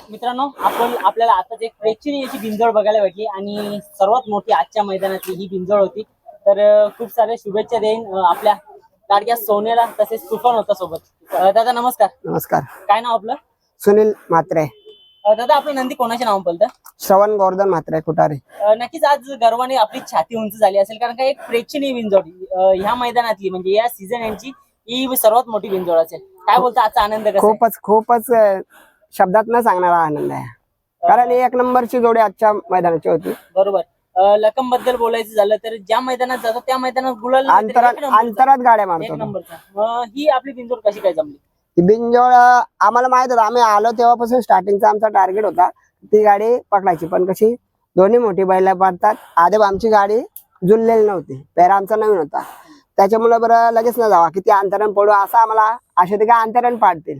मित्रांनो आपण आपल्याला आताच एक प्रेक्षणीय अशी बघायला भेटली आणि सर्वात मोठी आजच्या मैदानातली ही बिंजोड होती. तर खूप साऱ्या शुभेच्छा देईन आपल्या लाडक्या सोन्याला तसेच तुफान होता सोबत दादा नमस्कार. नमस्कार. काय नाव आपलं? सुनील म्हात्रे. अं, दादा आपलं नंदी कोणाच्या नाव बोलतं? श्रवण गोवर्धन म्हात्रे कुटारे नक्कीच आज गर्वाने आपली छाती उंच झाली असेल कारण का एक प्रेक्षणीय बिंजोड अं, ह्या मैदानातली म्हणजे या सीझन यांची ही सर्वात मोठी बिंजोड असेल. काय बोलता आजचा आनंद? खूपच खूपच शब्दात न सांगणारा आनंद आहे. कारण एक नंबरची जोडी आजच्या मैदानाची होती. बरोबर. लकमबद्दल बोलायचं झालं तर ज्या मैदानात जातो त्या मैदानात गुलाल अंतरात अंतरात गाड्या मारतो. नंबरचा. ही आपली बिंजोड कशी काय जमली? बिनजोड अं, आम्हाला माहीत होतं. आम्ही आलो तेव्हापासून स्टार्टिंगचा आमचा टार्गेट होता. ती गाडी पकडायची. पण कशी दोन्ही मोठी बैला पाडतात आधी आमची गाडी जुळलेली नव्हती. पेरा आमचा नवीन होता. त्याच्यामुळे बरं लगेच न जावा. किती अंतरण पडू असं आम्हाला आशा होती का अंतरण पाडतील.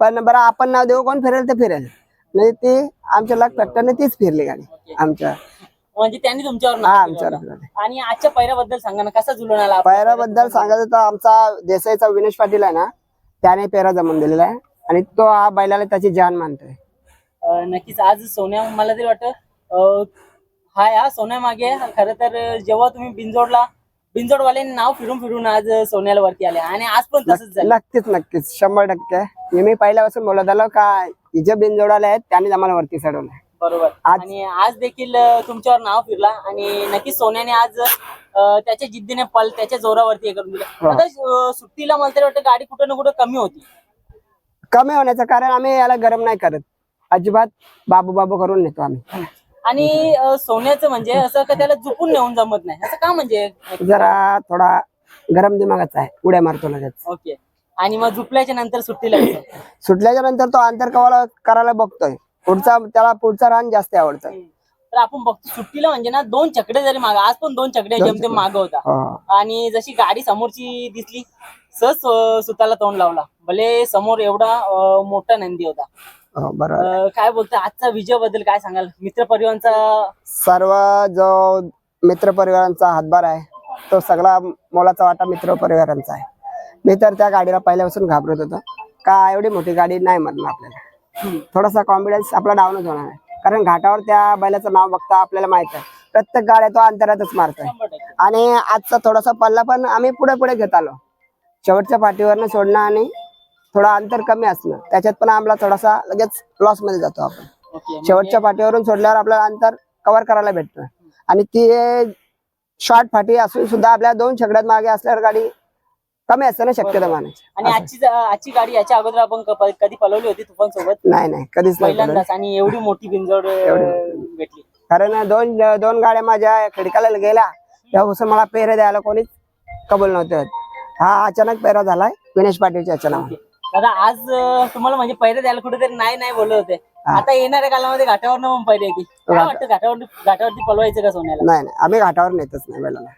पण बरं आपण नाव देऊ कोण फिरेल ते फिरेल. म्हणजे ती आमच्या लक फॅक्टरने तीच फिरली गाडी आमच्या. म्हणजे त्यांनी तुमच्यावर हा नाव आमच्यावर. आणि आजच्या पैऱ्याबद्दल सांगा ना कसा जुळून आला पेराबद्दल सांगायचं तर आमचा देसाईचा विनेश पाटील आहे ना त्याने पेरा जमून दिलेला आहे. आणि तो हा बैलाला त्याची जान मानतोय. अं, नक्कीच आज सोन्या मला तरी वाटतं अं, हा या सोन्या मागे खरं तर जेव्हा तुम्ही बिंजोडला बिंजोडवाल्यांनी नाव फिरून फिरून आज सोन्याला वरती आले. आणि आज पण तसंच झालं. नक्कीच नक्कीच. शंभर टक्के. मी पहिल्यापासून बोलत आलो का जे बिनजोडाले आहेत त्यांनी आम्हाला वरती चढवलंय बरोबर. आणि आज देखील तुमच्यावर नाव फिरला आणि नक्कीच सोन्याने आज त्याच्या जिद्दीने पल त्याच्या जोरावरती हे करून दिलं. हो. आता सुट्टीला मला तरी वाटतं गाडी कुठं ना कुठं कमी होती. कमी होण्याचं कारण आम्ही याला गरम नाही करत. अजिबात बाबू बाबू करून नेतो आम्ही. आणि सोन्याचं म्हणजे असं का त्याला झुपून नेऊन जमत नाही? असं का म्हणजे? जरा थोडा गरम दिमागाचा आहे. उड्या मारतो लगेच. ओके. आणि मग झुपल्याच्या नंतर सुट्टीला कसं? सुटल्याच्या नंतर तो अंतर कवाला करायला बघतोय. पुढचा त्याला पुढचा रान जास्त आवडतं. तर आपण बघतो सुट्टीला म्हणजे ना दोन चकडे जरी माग आज पण दोन चकडे दोन चकडे. माग होता. हो. आणि जशी गाडी समोरची दिसली सहज अं, सुताला तोंड लावला. भले समोर एवढा अं, मोठा नंदी होता. बरोबर अं, काय बोलतो आजचा विजयबद्दल काय सांगाल? मित्र परिवारांचा सर्व जो मित्र परिवारांचा हातभार आहे तो सगळा मोलाचा वाटा मित्र परिवारांचा आहे. मी तर त्या गाडीला पहिल्यापासून घाबरत होतो. का एवढी मोठी गाडी नाही मरणार आपल्याला? थोडासा कॉन्फिडन्स आपला डाऊनच होणार आहे. कारण घाटावर त्या बैलाचं नाव बघता आपल्याला माहीत आहे. प्रत्येक गाड्या तो अंतरातच मारतोय. आणि आजचा थोडासा पल्ला पण आम्ही पुढे पुढे घेत आलो. शेवटच्या पाठीवरनं सोडणं आणि थोडं अंतर कमी असणं. त्याच्यात पण आम्हाला थोडासा लगेच लॉसमध्ये जातो आपण. म्हणजे शेवटच्या पाठीवरून सोडल्यावर आपल्याला अंतर कव्हर करायला भेटतं. आणि ती शॉर्ट फाटी असून सुद्धा आपल्या दोन छकड्यात मागे असल्यावर गाडी कमी असते ना शक्यता मानायची. आणि आजची आजची गाडी याच्या अगोदर आपण कधी पलवली होती तुफान सोबत नाही नाही कधीच नाही आणि एवढी मोठी बिंजोड भेटली. कारण दोन दोन गाड्या माझ्या खडकाला गेल्या. तेव्हापासून मला पेरे द्यायला कोणीच कबूल नव्हते होत. हा अचानक पेरा झालाय विनेश पाटीलच्या अचानक. दादा आज तुम्हाला म्हणजे पहिले द्यायला कुठेतरी नाही नाही बोलत होते. आता येणाऱ्या कालामध्ये घाटावर पण पहिले येते काय वाटतं घाटावर घाटावरती पलवायचं का सोन्याला? नाही नाही. आम्ही घाटावर नेतच नाही बैलाला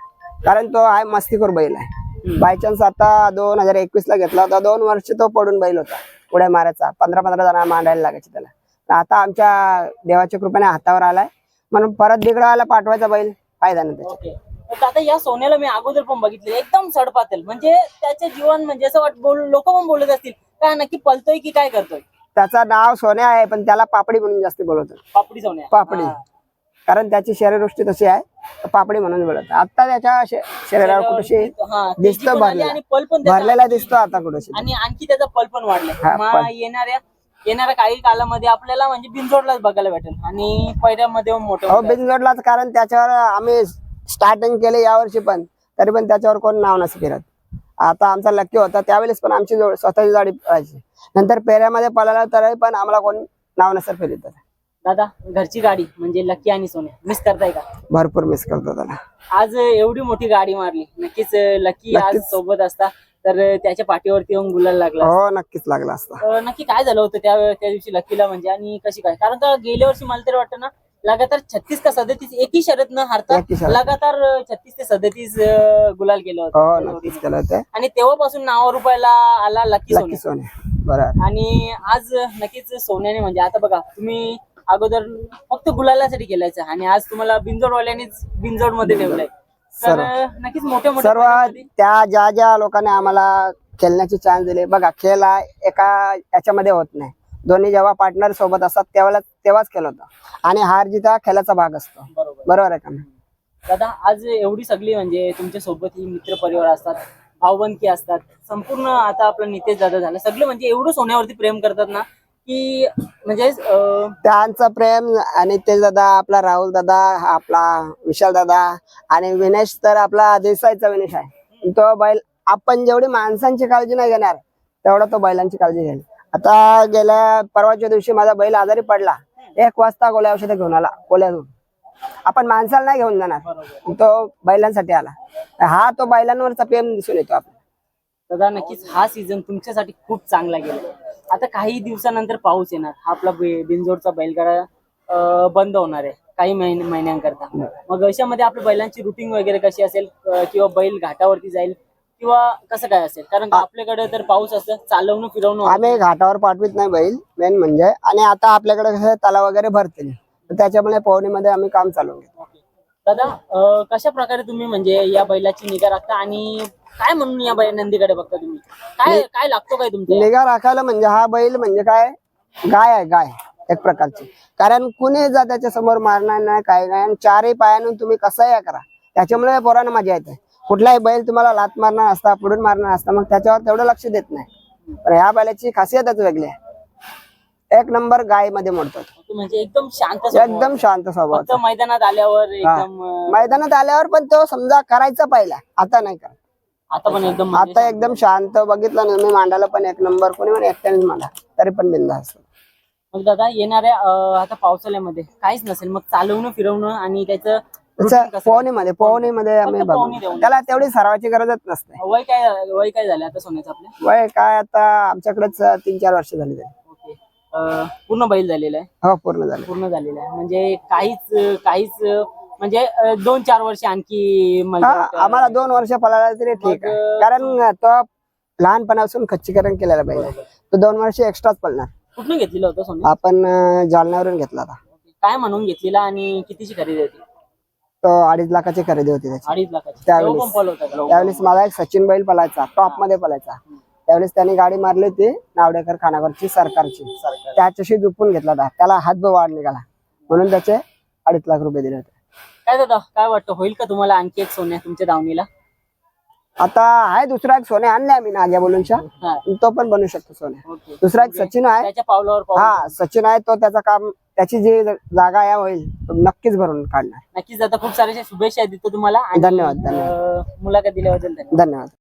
कारण तो आहे मस्तीखोर बैल आहे. बायचान्स आता दोन हजार एकवीस ला घेतला होता. दोन वर्ष तो पडून बैल होता उड्या मारायचा. पंधरा पंधरा जण मांडायला लागायचे त्याला. तर आता आमच्या देवाच्या कृपेने हातावर आलाय. म्हणून परत बिघडवायला पाठवायचा बैल फायदा नाही त्याचा ओके. तर आता या सोन्याला मी अगोदर पण बघितले एकदम सडपातेल म्हणजे त्याचे जीवन म्हणजे असं वाट बोल लोक पण बोलत असतील. काय नक्की पलतोय की काय करतोय? त्याचं नाव सोन्या आहे पण त्याला पापडी म्हणून जास्त बोलवतात. पापडी सोन्या. पापडी. हा. कारण त्याची शरीरवृष्टी तशी आहे पापडी म्हणून बोलत आता त्याच्या शे- शरीरावर कुठेशी हा, दिसतं आली भरलेला. आणि पल पण त्याचा भरलेला दिसतो आता कुठेशी. आणि आणखी त्याचा पल पण वाढलाय. हा, मग पल. येणाऱ्या येणाऱ्या काही कालामध्ये आपल्याला म्हणजे बिनजोडलाच बघायला भेटेल. आणि पहिल्यामध्ये मोठे हो बिनजोडलाच कारण त्याच्यावर आम्ही स्टार्टिंग केले यावर्षी पण. तरी पण त्याच्यावर कोण नाव नसे फिरत. आता आमचा लक्की होता त्यावेळेस पण आमची जोड स्वतःची गाडी पळायची. नंतर पेऱ्यामध्ये पळाला तरी पण आम्हाला कोण नाव नसेल फिरत दादा घरची गाडी म्हणजे लकी आणि सोन्या मिस करताय का? भरपूर मिस करतो त्याला. आज एवढी मोठी गाडी मारली नक्कीच लकी आज नक्कीच. सोबत असता तर त्याच्या पाठीवरती येऊन गुलाल लागला हो नक्कीच लागला असता. नक्की काय झालं होतं त्या त्या दिवशी लकीला म्हणजे आणि कशी काय? कारण का गेल्या वर्षी मला तरी वाटतं ना लगातार छत्तीस का सदतीस एकही शरद न हारता एकही शर्यत. लगातार छत्तीस ते सदतीस गुलाल गेलं हो नक्कीच. केलं होतं. आणि तेव्हापासून नावा रुपयाला आला लकी सोन्या लकी सोने. बरोबर आणि आज नक्कीच सोन्याने म्हणजे आता बघा तुम्ही अगोदर फक्त गुलालासाठी केलायचं आणि आज तुम्हाला बिंजोडवाल्यानेच बिंजोडमध्ये ठेवलंय तर सर्व. नक्कीच मोठ्या मोठ्या सर्व मैदानामध्ये- त्या ज्या ज्या लोकांनी आम्हाला खेळण्याची चान्स दिले बघा खेळ हा एका याच्यामध्ये होत नाही. दोन्ही जेव्हा पार्टनर सोबत असतात तेव्हा तेव्हाच केलं होतं. आणि हार जित हा खेळाचा भाग असतो. बरोबर. बरोबर आहे का? दादा आज एवढी सगळी म्हणजे तुमच्यासोबत ही मित्र परिवार असतात भावबंदकी असतात संपूर्ण आता आपलं नितेश दादा झालं सगळे म्हणजे एवढं सोन्यावरती प्रेम करतात ना की म्हणजे त्यांचं प्रेम आणि ते दादा आपला राहुल दादा आपला विशाल दादा आणि विनेश तर आपला देसाईचा विनेश आहे. तो बैल आपण जेवढी माणसांची काळजी नाही घेणार तेवढा तो बैलांची काळजी घेईल. आता गेल्या परवाच्या दिवशी माझा बैल आजारी पडला. एक वाजता गोळ्या औषधं घेऊन आला कोल्यातून आपण माणसाला नाही घेऊन जाणार. तो बैलांसाठी आला. हा तो बैलांवरचा प्रेम दिसून येतो आपण दादा नक्कीच हा सीझन तुमच्यासाठी खूप चांगला गेला. आता काही दिवसानंतर पाऊस येणार. हा आपला बे- बिनजोडचा बैलगाडा बंद होणार आहे. काही महिन महिन्यांकरता. मग अशामध्ये आपल्या बैलांची रुटीन वगैरे कशी असेल? किंवा बैल घाटावरती जाईल किंवा कसं काय असेल? कारण आपल्याकडे तर पाऊस असतं चालवणं फिरवणं आम्ही घाटावर पाठवित नाही बैल मेन म्हणजे. आणि आता आपल्याकडे कसं तलाव वगैरे भरतील. तर त्याच्यामुळे पवनीमध्ये आम्ही काम चालू घेतो. दादा कशा प्रकारे तुम्ही म्हणजे या बैलाची निगा राखता आणि काय म्हणून या बैल नंदीकडे बघता तुम्ही? काय काय लागतो काय तुमच्या? निगा राखायला म्हणजे हा बैल म्हणजे काय? गाय आहे गाय. एक प्रकारची. कारण कुणी जा त्याच्यासमोर मारणार नाही काय नाही आणि चारही पायानं तुम्ही कसंही करा. त्याच्यामुळे पोरांना मजा येते. कुठलाही बैल तुम्हाला लात मारणार असता पुढून मारणार असता मग त्याच्यावर तेवढं लक्ष देत नाही. पण ह्या बैलाची खासियतच वेगळी आहे. एक नंबर गायमध्ये मोडतो ओके, म्हणजे एकदम शांत स्वभाव. एकदम शांत स्वभाव मैदानात आल्यावर एकदम मैदानात आल्यावर पण तो समजा करायचा पहिला आता नाही करत. आता पण एकदम म्हणजे आता एकदम शांत. बघितलं ना मी मांडायला पण एक नंबर कोणी पण एकट्यानेच मांडा तरी पण बिंदा असतो. मग दादा येणाऱ्या आता पावसाळ्यामध्ये काहीच नसेल मग चालवणं फिरवणं आणि त्याचं? पोहणीमध्ये पोहणीमध्ये आम्ही बघू त्याला तेवढी सरावाची गरजच नसते. वय काय वय काय झालं आता सोन्याचं आपल्या वय काय आता आमच्याकडेच तीन चार वर्ष झाली पूर्ण बैल झालेला आहे? हो पूर्ण झाले. पूर्ण झालेला आहे. म्हणजे काहीच काहीच म्हणजे दोन चार वर्ष आणखी आम्हाला दोन वर्ष पळाला तरी ठीक आहे. कारण तो लहानपणापासून खच्चीकरण केलेला पाहिजे तो दोन वर्ष एक्स्ट्राच पडणार कुठून घेतलेलं होतं सोनं आपण जालन्यावरून घेतला होता. काय म्हणून घेतलेला आणि कितीची खरेदी होती? अडीच लाखाची खरेदी होती त्याची. अडीच लाखाची. त्यावेळेस. तेव्हा पण पळवलं होतं का? त्यावेळेस मला एक सचिन बैल पळायचा टॉपमध्ये पळायचा. त्यावेळेस त्यांनी गाडी मारली होती नावडेकर खानावरची सरकारची. सरकार. त्याच्याशी जुपून घेतला होता. त्याला हातभार वाढ निघाला. म्हणून त्याचे अडीच लाख रुपये दिले होते. काय दादा काय वाटतं? होईल का तुम्हाला आणखी एक सोन्या तुमच्या दावणीला? आता आहे दुसरा एक सोने आणले आम्ही नाग्या बोलूनच्या. तो पण बनू शकतो सोने. दुसरा एक सचिन आहे. त्याच्या पावलावर पाऊल. हा सचिन आहे तो त्याचा काम त्याची जी जागा या होईल तो नक्कीच भरून काढणार. नक्कीच. दादा खूप साऱ्या शुभेच्छा देतो तुम्हाला आणि, धन्यवाद, धन्यवाद. अं, मुलाखत दिल्याबद्दल धन्यवाद. धन्यवाद.